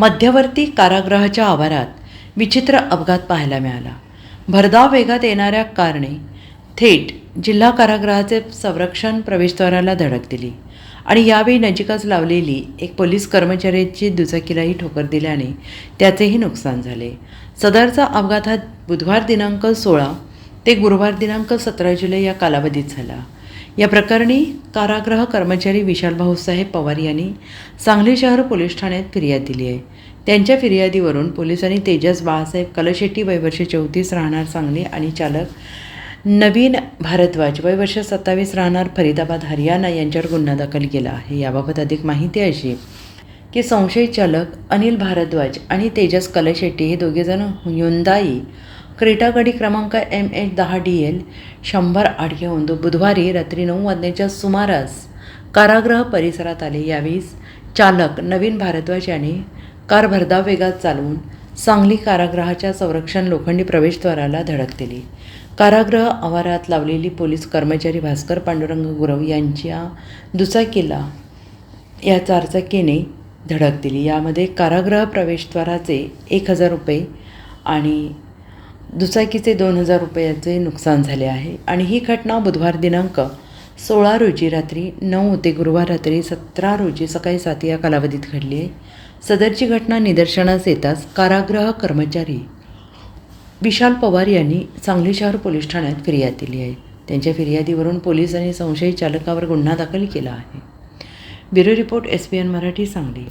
मध्यवर्ती कारागृहाच्या आवारात विचित्र अपघात पाहायला मिळाला. भरधाव वेगात येणाऱ्या कारने थेट जिल्हा कारागृहाचे संरक्षण प्रवेशद्वाराला धडक दिली आणि यावेळी नजीकच लावलेली एक पोलीस कर्मचाऱ्याची दुचाकीलाही ठोकर दिल्याने त्याचेही नुकसान झाले. सदरचा अपघात हा बुधवार दिनांक सोळा ते गुरुवार दिनांक सतरा जुलै या कालावधीत झाला. या प्रकरणी कारागृह कर्मचारी विशाल भाऊसाहेब पवार यांनी सांगली शहर पोलीस ठाण्यात फिर्याद दिली आहे. त्यांच्या फिर्यादीवरून पोलिसांनी तेजस बाळासाहेब कलशेट्टी वयवर्ष चौतीस राहणार सांगली आणि चालक नवीन भारद्वाज वयवर्ष सत्तावीस राहणार फरीदाबाद हरियाणा यांच्यावर गुन्हा दाखल केला आहे. याबाबत अधिक माहिती अशी की संशयित चालक अनिल भारद्वाज आणि तेजस कलशेट्टी हे दोघेजण हुंदाई क्रेटा गाडी क्रमांक एम एच दहा डी एल शंभर आठ घेऊन बुधवारी रात्री नऊ वाजण्याच्या सुमारास कारागृह परिसरात आले. यावेळीस चालक नवीन भारद्वाज याने कार भरधाव वेगात चालवून सांगली कारागृहाच्या संरक्षण लोखंडी प्रवेशद्वाराला धडक दिली. कारागृह आवारात लावलेली पोलीस कर्मचारी भास्कर पांडुरंग गुरव यांच्या दुचाकीला या चारचाकीने धडक दिली. यामध्ये कारागृह प्रवेशद्वाराचे एक हजार रुपये आणि दुचाकीचे दोन हजार रुपयाचे नुकसान झाले आहे. आणि ही घटना बुधवार दिनांक सोळा रोजी रात्री नऊ ते गुरुवार रात्री सतरा रोजी सकाळी सात या कालावधीत घडली आहे. सदरची घटना निदर्शनास येताच कारागृह कर्मचारी विशाल पवार यांनी सांगली शहर पोलीस ठाण्यात फिर्याद दिली आहे. त्यांच्या फिर्यादीवरून पोलिसांनी संशयित चालकावर गुन्हा दाखल केला आहे. Bureau report S P N Marathi Sangli.